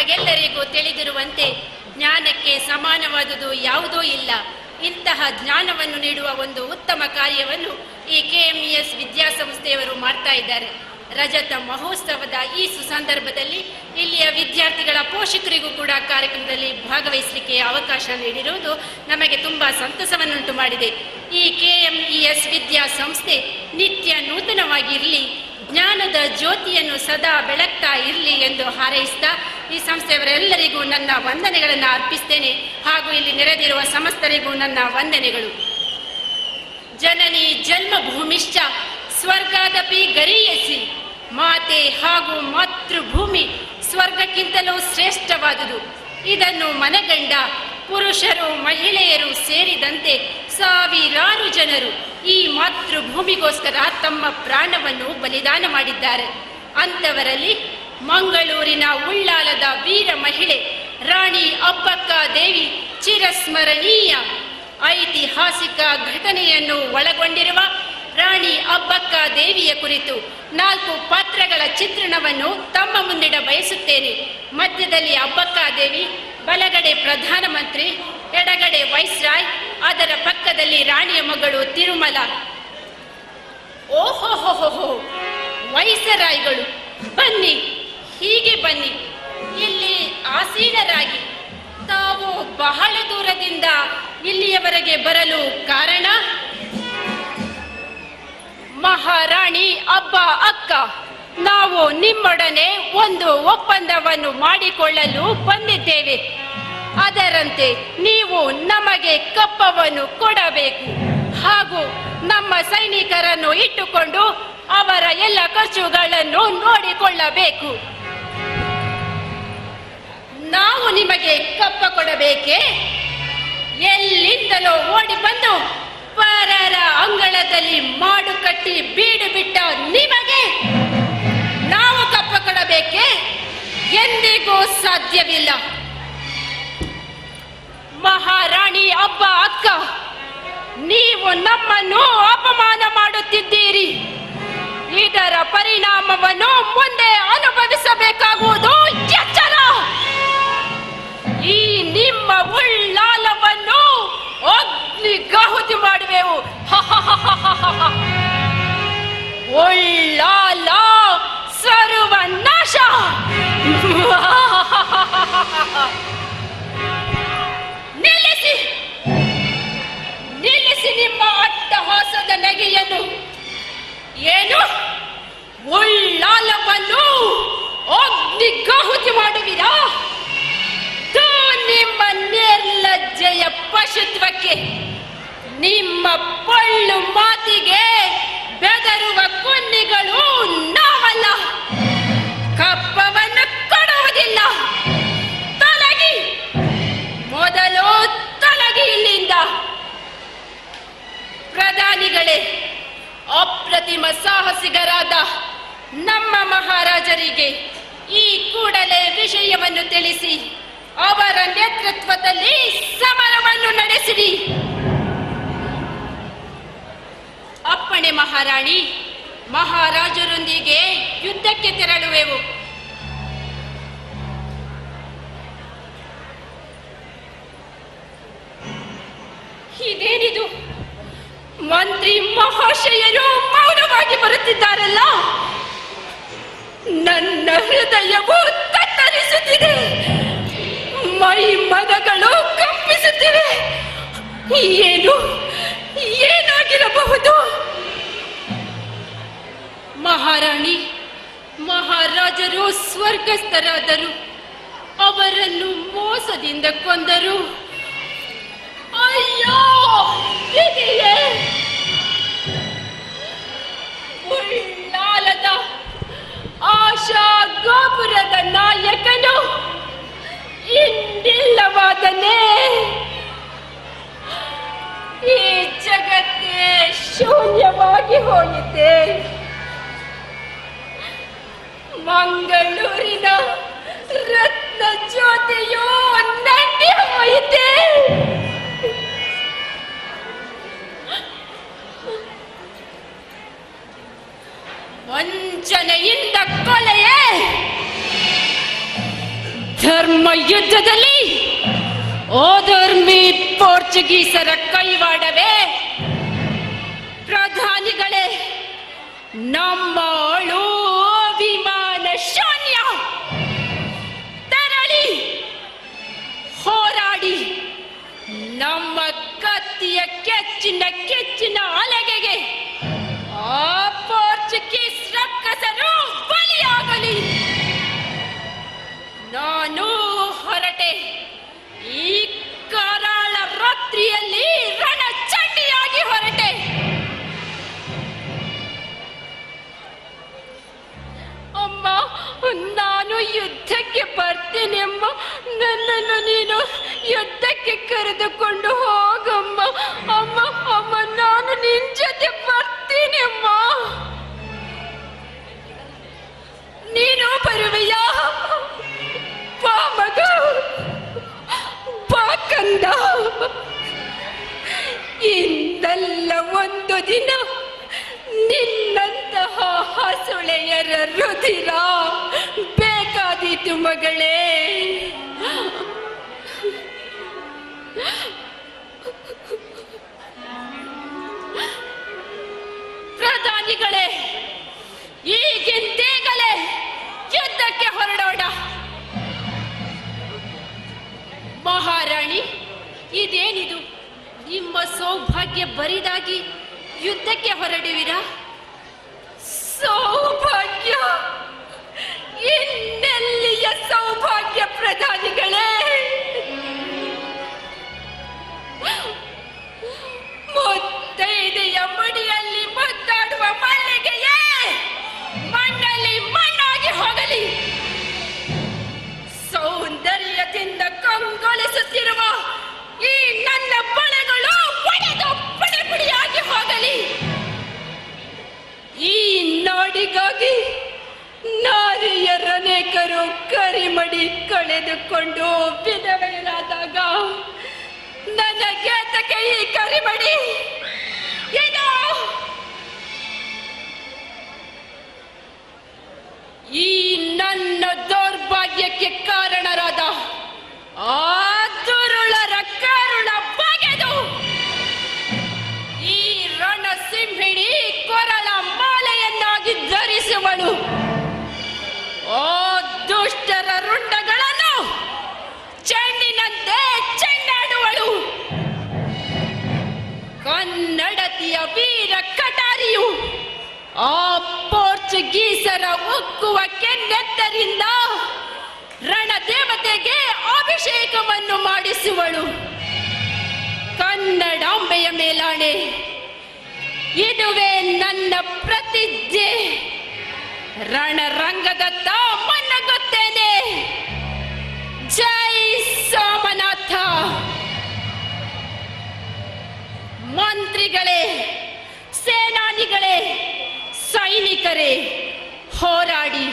ನಮಗೆಲ್ಲರಿಗೂ ತಿಳಿದಿರುವಂತೆ ಜ್ಞಾನಕ್ಕೆ ಸಮಾನವಾದುದು ಯಾವುದೂ ಇಲ್ಲ. ಇಂತಹ ಜ್ಞಾನವನ್ನು ನೀಡುವ ಒಂದು ಉತ್ತಮ ಕಾರ್ಯವನ್ನು ಈ ಕೆಎಂಇಎಸ್ ವಿದ್ಯಾಸಂಸ್ಥೆಯವರು ಮಾಡ್ತಾ ಇದ್ದಾರೆ. ರಜತ ಮಹೋತ್ಸವದ ಈ ಸುಸಂದರ್ಭದಲ್ಲಿ ಇಲ್ಲಿಯ ವಿದ್ಯಾರ್ಥಿಗಳ ಪೋಷಕರಿಗೂ ಕೂಡ ಕಾರ್ಯಕ್ರಮದಲ್ಲಿ ಭಾಗವಹಿಸಲಿಕ್ಕೆ ಅವಕಾಶ ನೀಡಿರುವುದು ನಮಗೆ ತುಂಬ ಸಂತಸವನ್ನುಂಟು ಮಾಡಿದೆ. ಈ ಕೆಎಂಇಎಸ್ ವಿದ್ಯಾಸಂಸ್ಥೆ ನಿತ್ಯ ನೂತನವಾಗಿರಲಿ ಜ್ಞಾನದ ಜ್ಯೋತಿಯನ್ನು ಸದಾ ಬೆಳಗ್ತಾ ಇರಲಿ ಎಂದು ಹಾರೈಸ್ತಾ ಈ ಸಂಸ್ಥೆಯವರೆಲ್ಲರಿಗೂ ನನ್ನ ವಂದನೆಗಳನ್ನು ಅರ್ಪಿಸ್ತೇನೆ ಹಾಗೂ ಇಲ್ಲಿ ನೆರೆದಿರುವ ಸಮಸ್ತರಿಗೂ ನನ್ನ ವಂದನೆಗಳು. ಜನನಿ ಜನ್ಮಭೂಮಿಶ್ಚ ಸ್ವರ್ಗಾದಪಿ ಗರಿಯಸಿ, ಮಾತೆ ಹಾಗೂ ಮಾತೃಭೂಮಿ ಸ್ವರ್ಗಕ್ಕಿಂತಲೂ ಶ್ರೇಷ್ಠವಾದುದು. ಇದನ್ನು ಮನಗಂಡ ಪುರುಷರು ಮಹಿಳೆಯರು ಸೇರಿದಂತೆ ಸಾವಿರಾರು ಜನರು ಈ ಮಾತೃಭೂಮಿಗೋಸ್ಕರ ತಮ್ಮ ಪ್ರಾಣವನ್ನು ಬಲಿದಾನ ಮಾಡಿದ್ದಾರೆ. ಅಂಥವರಲ್ಲಿ ಮಂಗಳೂರಿನ ಉಳ್ಳಾಲದ ವೀರ ಮಹಿಳೆ ರಾಣಿ ಅಬ್ಬಕ್ಕ ದೇವಿ ಚಿರಸ್ಮರಣೀಯ ಐತಿಹಾಸಿಕ ಘಟನೆಯನ್ನು ಒಳಗೊಂಡಿರುವ ರಾಣಿ ಅಬ್ಬಕ್ಕ ದೇವಿಯ ಕುರಿತು ನಾಲ್ಕು ಪಾತ್ರಗಳ ಚಿತ್ರಣವನ್ನು ತಮ್ಮ ಮುಂದಿಡ ಬಯಸುತ್ತೇನೆ. ಮಧ್ಯದಲ್ಲಿ ಅಬ್ಬಕ್ಕ ದೇವಿ, ಬಲಗಡೆ ಪ್ರಧಾನಮಂತ್ರಿ, ಎಡಗಡೆ ವೈಸ್ರಾಯ್, ಅದರ ಪಕ್ಕದಲ್ಲಿ ರಾಣಿಯ ಮಗಳು ತಿರುಮಲ. ಓಹೋಹೋಹೋ ವೈಸರಾಯ್ಗಳು, ಬನ್ನಿ, ಹೀಗೆ ಬನ್ನಿ. ಇಲ್ಲಿ ಆಸೀನರಾಗಿ, ತಾವು ಬಹಳ ದೂರದಿಂದ ಇಲ್ಲಿಯವರೆಗೆ ಬರಲು ಕಾರಣ? ಮಹಾರಾಣಿ ಅಬ್ಬ ಅಕ್ಕ, ನಾವು ನಿಮ್ಮೊಡನೆ ಒಂದು ಒಪ್ಪಂದವನ್ನು ಮಾಡಿಕೊಳ್ಳಲು ಬಂದಿದ್ದೇವೆ. ಅದರಂತೆ ನೀವು ನಮಗೆ ಕಪ್ಪವನ್ನು ಕೊಡಬೇಕು ಹಾಗೂ ನಮ್ಮ ಸೈನಿಕರನ್ನು ಇಟ್ಟುಕೊಂಡು ಅವರ ಎಲ್ಲ ಖರ್ಚುಗಳನ್ನು ನೋಡಿಕೊಳ್ಳಬೇಕು. ನಾವು ನಿಮಗೆ ಕಪ್ಪ ಕೊಡಬೇಕೆ? ಎಲ್ಲಿಂದಲೋ ಓಡಿ ಬಂದು ಪರರ ಅಂಗಳದಲ್ಲಿ ಮಾಡು ಕಟ್ಟಿ ಬೀಡು ಬಿಟ್ಟ ನಿಮಗೆ ನಾವು ಕಪ್ಪ ಕೊಡಬೇಕೆ? ಎಂದಿಗೂ ಸಾಧ್ಯವಿಲ್ಲ. ಮಹಾರಾಣಿ ಅಬ್ಬ ಅಕ್ಕ, ನೀವು ನಮ್ಮನ್ನು ಅಪಮಾನ ಮಾಡುತ್ತಿದ್ದೀರಿ. ಇದರ ಪರಿಣಾಮವನ್ನು ಮುಂದೆ ಅನುಭವಿಸಬೇಕಾಗುವುದು ಎಚ್ಚರ. ಉಳ್ಳಾಲ ಸರ್ವನಾಶ ನಿಲ್ಲಿಸಿ. ನಿಲ್ಲಿಸಿ ನಿಮ್ಮ ಅಟ್ಟಹಾಸದ ನಗೆಯನ್ನು. ಏನು? ಉಳ್ಳಾಲವನ್ನು ಅಗ್ನಿಗಾಹುತಿ ಮಾಡುವಿರಾ? ನಿಮ್ಮ ನಿರ್ಲಜ್ಜೆಯ ಪಶುತ್ವಕ್ಕೆ. ನಿಮ್ಮ ಪೊಳ್ಳು ಮಾತಿಗೆ ಬೆದರುವ ಕುನ್ನಿಗಳು ನಾವಲ್ಲ. ಕಪ್ಪವನ್ನು ಕೊಡುವುದಿಲ್ಲ. ತೊಲಗಿ. ಮೊದಲು ತೊಲಗಿ ಇಲ್ಲಿಂದ. ಪ್ರಧಾನಿಗಳೇ, ಅಪ್ರತಿಮ ಸಾಹಸಿಗರಾದ ನಮ್ಮ ಮಹಾರಾಜರಿಗೆ ಈ ಕೂಡಲೇ ವಿಷಯವನ್ನು ತಿಳಿಸಿ ಅವರ ನೇತೃತ್ವದಲ್ಲಿ ಸಮರವನ್ನು ನಡೆಸಿರಿ. ಅಪ್ಪಣೆ ಮಹಾರಾಣಿ, ಮಹಾರಾಜರೊಂದಿಗೆ ಯುದ್ಧಕ್ಕೆ ತೆರಳುವೆವು. ಇದೇನಿದು? ಮಂತ್ರಿ ಮಹಾಶಯರು ಮೌನವಾಗಿ ಬರುತ್ತಿದ್ದಾರಲ್ಲ? ನನ್ನ ಹೃದಯವು ತತ್ತರಿಸುತ್ತಿದೆ. ಮೈ ಮನಗಳು ಕಂಪಿಸುತ್ತಿವೆ. ಏನು? ಏನಾಗಿರಬಹುದು? ಮಹಾರಾಜರು ಸ್ವರ್ಗಸ್ಥರಾದರು. ಅವರನ್ನು ಮೋಸದಿಂದ ಕೊಂದರು. ಅಯ್ಯೋ ಉಳ್ಳಾಲದ ಆಶಾ ಗೋಪುರದ ನಾಯಕನು ಇಂದಿಲ್ಲವಾದನೇ ಈ ಜಗತ್ತೇ ಶೂನ್ಯವಾಗಿ ಹೋಯಿತೆ ಮಂಗಳೂರಿನ ರತ್ನ ಜ್ಯೋತಿಯೋ ನಂದಿ ಹೋಯಿತೆ. ವಂಚನೆಯಿಂದ ಕೊಲೆಯೇ. ಧರ್ಮ ಯುದ್ಧದಲ್ಲಿ ಓಧರ್ಮಿ ಪೋರ್ಚುಗೀಸರ ಕೈವಾಡವೇ. ಪ್ರಧಾನಿಗಳೇ ನಮ್ಮ ಕೆಚ್ಚಿನ ಕೆಚ್ಚಿನ ಅಲೆಗೆಗೆ. ಆ ಪೋರ್ಚುಗೀಸ್ ರಕ್ಕಸರು ಬಲಿಯಾಗಲಿ. ನಾನು ಹೊರಟೆ. ಈ ಕರಾಳ ರಾತ್ರಿಯಲ್ಲಿ ರಣಚಂಡಿಯಾಗಿ ಹೊರಟೆ. ಅಮ್ಮ, ನಾನು ಯುದ್ಧಕ್ಕೆ ಬರ್ತೇನೆ ಅಮ್ಮ ನನ್ನನ್ನು ನೀನು ಯುದ್ಧಕ್ಕೆ ಕರೆದುಕೊಂಡು ಇಂದಲ್ಲ ಒಂದು ದಿನ ನಿನ್ನಂತಹ ಹಸುಳೆಯರ ರುಧಿರ ಬೇಕಾದೀತು ಮಗಳೇ. ಪ್ರಧಾನಿಗಳೇ ಇದೇನಿದು? ನಿಮ್ಮ ಸೌಭಾಗ್ಯ ಬರಿದಾಗಿ ಯುದ್ಧಕ್ಕೆ ಹೊರಡುವಿರಾ? ಸೌಭಾಗ್ಯ? ಇನ್ನೆಲ್ಲಿಯ ಸೌಭಾಗ್ಯ ಪ್ರಧಾನಿಗಳೇ? ಮುತ್ತೈದೆಯ ಮಡಿಯಲ್ಲಿ ಮದ್ದಾಡುವ ಮಲ್ಲಿಗೆಯೇ? ಮಣ್ಣಲ್ಲಿ ಮಣ್ಣಾಗಿ ಹೋಗಲಿ. ಸೌಂದರ್ಯದಿಂದ ಕಂಗೊಳಿಸುತ್ತಿರುವ ನಾಡಿಗಾಗಿ ನಾರಿಯರನೇಕರು ಕರಿಮಡಿ ಕಳೆದುಕೊಂಡು ವಿಧವೆಯರಾದಾಗ ನನ್ನ ಗೆತಕ್ಕೆ ಈ ಕರಿಮಡಿ ಇದು? ಈ ನನ್ನ ದೌರ್ಭಾಗ್ಯಕ್ಕೆ ಕಾರಣರಾದ ಆ ಪೋರ್ಚುಗೀಸರ ಉಕ್ಕುವ ಕೆನ್ನೆತ್ತರಿಂದ ರಣದೇವತೆಗೆ ಅಭಿಷೇಕವನ್ನು ಮಾಡಿಸುವಳು. ಕನ್ನಡಾಂಬೆಯ ಮೇಲಾಣೆ, ಇದುವೇ ನನ್ನ ಪ್ರತಿಜ್ಞೆ. ರಣರಂಗದತ್ತ ಮನ್ನಗುತ್ತೇನೆ ಜೈ ಸೋಮನಾಥ. ಮಂತ್ರಿಗಳೇ, ಸೇನಾನಿಗಳೇ, ಸೈನಿಕರೇ ಹೋರಾಡಿ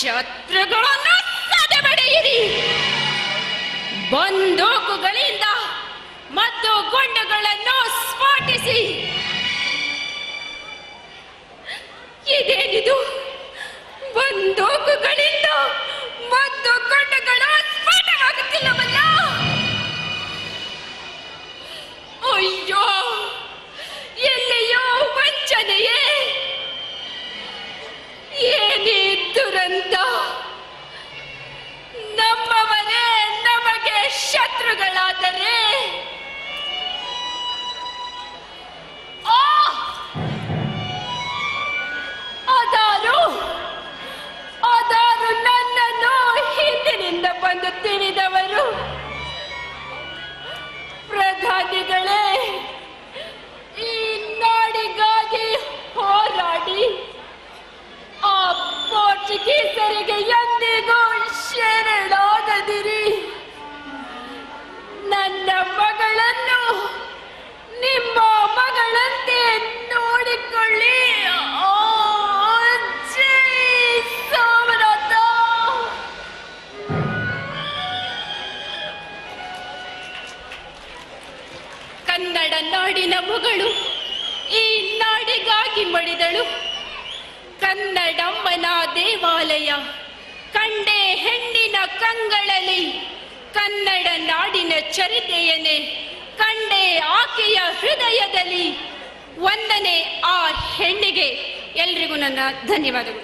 ಶತ್ರುಗಳನ್ನು ಸದೆಬಡೆಯಿರಿ. ಬಂದೂಕುಗಳಿಂದ ಮತ್ತು ಗುಂಡುಗಳನ್ನು ಸ್ಫೋಟಿಸಿ ದುರಂತ. ನಮ್ಮವರೇ ನಮಗೆ ಶತ್ರುಗಳಾದರೆ! ಅದಾರು ಅದಾರು ನನ್ನನ್ನು ಹಿಂದಿನಿಂದ ಬಂದು ತಿಳಿದವರು ಪ್ರಧಾನಿಗಳೇ ಈ ನಾಡಿಗಾಗಿ ಹೋರಾಡಿ ಆ ಪೋರ್ಚುಗೀಸರಿಗೆ ಎಂದಿಗೂ ಶರಣಾಗದಿರಿ. ನನ್ನ ಮಗಳನ್ನು ನಿಮ್ಮ ಮಗಳಂತೆ ನೋಡಿಕೊಳ್ಳಿ. ಕನ್ನಡ ನಾಡಿನ ಮಗಳು ಈ ನಾಡಿಗಾಗಿ ಮಡಿದಳು ಕನ್ನಡಮ್ಮನ ದೇವಾಲಯ. ಕಂಡೆ ಹೆಣ್ಣಿನ ಕಂಗಳಲ್ಲಿ ಕನ್ನಡ ನಾಡಿನ ಚರಿತೆಯನೆ ಕಂಡೆ ಆಕೆಯ ಹೃದಯದಲ್ಲಿ. ಒಂದನೇ ಆ ಹೆಣ್ಣಿಗೆ ಎಲ್ರಿಗೂ ನನ್ನ ಧನ್ಯವಾದಗಳು.